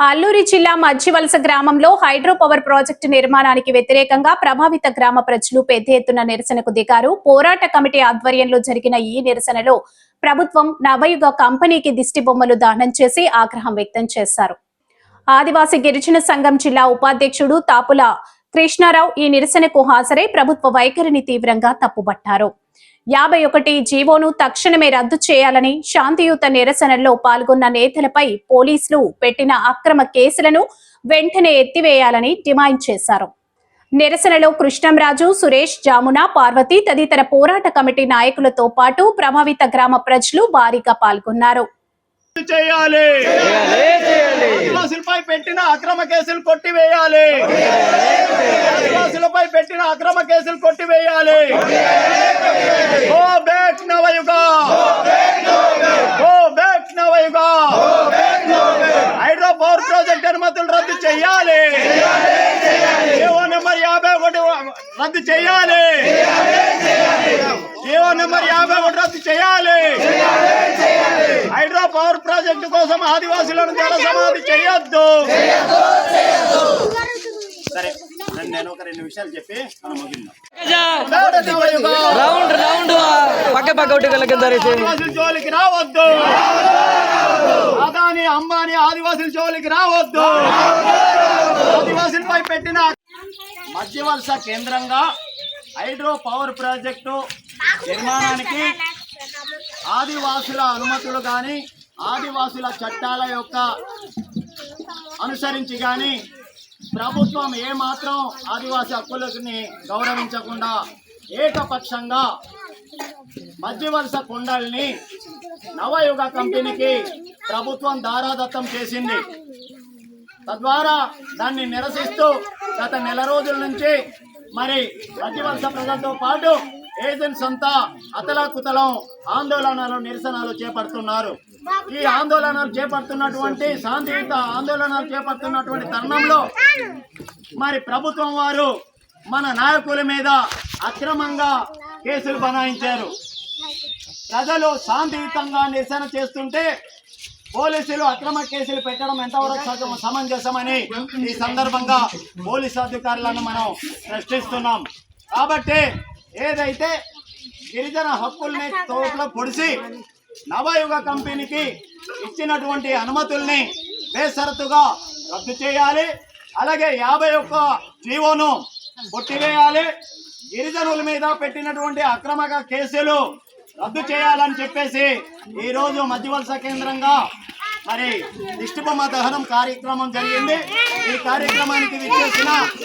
అల్లూరి జిల్లా మధ్యవలస గ్రామంలో hydro power project నిర్మాణానికి వ్యతిరేకంగా ప్రభావిత గ్రామ ప్రజలు పెద్ద ఎత్తున నిరసనకు దిగారు. పోరాట కమిటీ ఆధ్వర్యంలో జరిగిన ఈ నిరసనలో ప్రభుత్వం నవయుగ కంపెనీకి దిష్టి బొమ్మలు దానం చేసి ఆగ్రహం వ్యక్తం చేశారు. ఆదివాసీ గిరిజన సంఘం జిల్లా ఉపాధ్యక్షుడు తాపుల కృష్ణారావు ఈ నిరసనకు హాజరై ప్రభుత్వ వైఖరిని తీవ్రంగా తప్పుబట్టారు. యాభై ఒకటి జీవోను తక్షణమే రద్దు చేయాలని శాంతియుత నిరసనల్లో పాల్గొన్న నేతలపై పోలీసులు పెట్టిన అక్రమ కేసులను వెంటనే ఎత్తివేయాలని డిమాండ్ చేశారు. నిరసనలో కృష్ణంరాజు సురేష్ జామున పార్వతి తదితర పోరాట కమిటీ నాయకులతో పాటు ప్రభావిత గ్రామ ప్రజలు భారీగా పాల్గొన్నారు. పెట్టిన అక్రమ కేసులు కొట్టివేయాలి. పెట్టిన అక్రమ కేసులు కొట్టివేయాలి. Go back Navayuga. Go back Navayuga. Hydro power project అనుమతులు రద్దు చేయాలి. జీవో నెంబర్ యాభై ఒకటి రద్దు చేయాలి. జీవో నెంబర్ యాభై ఒకటి రద్దు చేయాలి. హైడ్రో పవర్ ప్రాజెక్టు కోసం ఆదివాసులను జల సమాధి చేయొద్దు. రెండు విషయాలు చెప్పి మనం ముగిద్దాం. నవయుగ. రౌండ్ రౌండ్ పక్క పక్క ఒకటి కింద ఆదివాసుల జోలికి రావద్దు అదాని అంబానీ ఆదివాసుల జోలికి రావద్దు ఆదివాసులపై పెట్టిన మధ్యవలస కేంద్రంగా హైడ్రో పవర్ ప్రాజెక్టు నిర్మాణానికి ఆదివాసుల అనుమతులు కానీ ఆదివాసుల చట్టాల యొక్క అనుసరించి కానీ ప్రభుత్వం ఏమాత్రం ఆదివాసి హక్కులని గౌరవించకుండా ఏకపక్షంగా మధ్యవలస కొండల్ని నవయుగ కంపెనీకి ప్రభుత్వం దారాదత్తం చేసింది. తద్వారా దాన్ని నిరసిస్తూ గత నెల రోజుల నుంచి మరి మధ్యవలస ప్రజలతో పాటు ఏజెంట్స్ అంతా అతలాకుతలం ఆందోళనలు నిరసనలు చేపడుతున్నారు. ఈ ఆందోళనలు చేపడుతున్నటువంటి శాంతియుత ఆందోళనలు చేపడుతున్నటువంటి తరుణంలో మరి ప్రభుత్వం వారు మన నాయకుల మీద అక్రమంగా కేసులు బనాయించారు. ప్రజలు శాంతియుతంగా నిరసన చేస్తుంటే పోలీసులు అక్రమ కేసులు పెట్టడం ఎంతవరకు సమంజసమని ఈ సందర్భంగా పోలీసు అధికారులను మనం ప్రశ్నిస్తున్నాం. కాబట్టి ఏదైతే గిరిజన హక్కుల్ని తోటలో పొడిసి నవయుగ కంపెనీకి ఇచ్చినటువంటి అనుమతుల్ని బేసరతుగా రద్దు చేయాలి. అలాగే యాభై ఒక్క జీవోను కొట్టివేయాలి. గిరిజనుల మీద పెట్టినటువంటి అక్రమక కేసులు రద్దు చేయాలని చెప్పేసి ఈరోజు మధ్యవలస కేంద్రంగా మరి దిష్టిబొమ్మ దహనం కార్యక్రమం జరిగింది. ఈ కార్యక్రమానికి విచ్చేసిన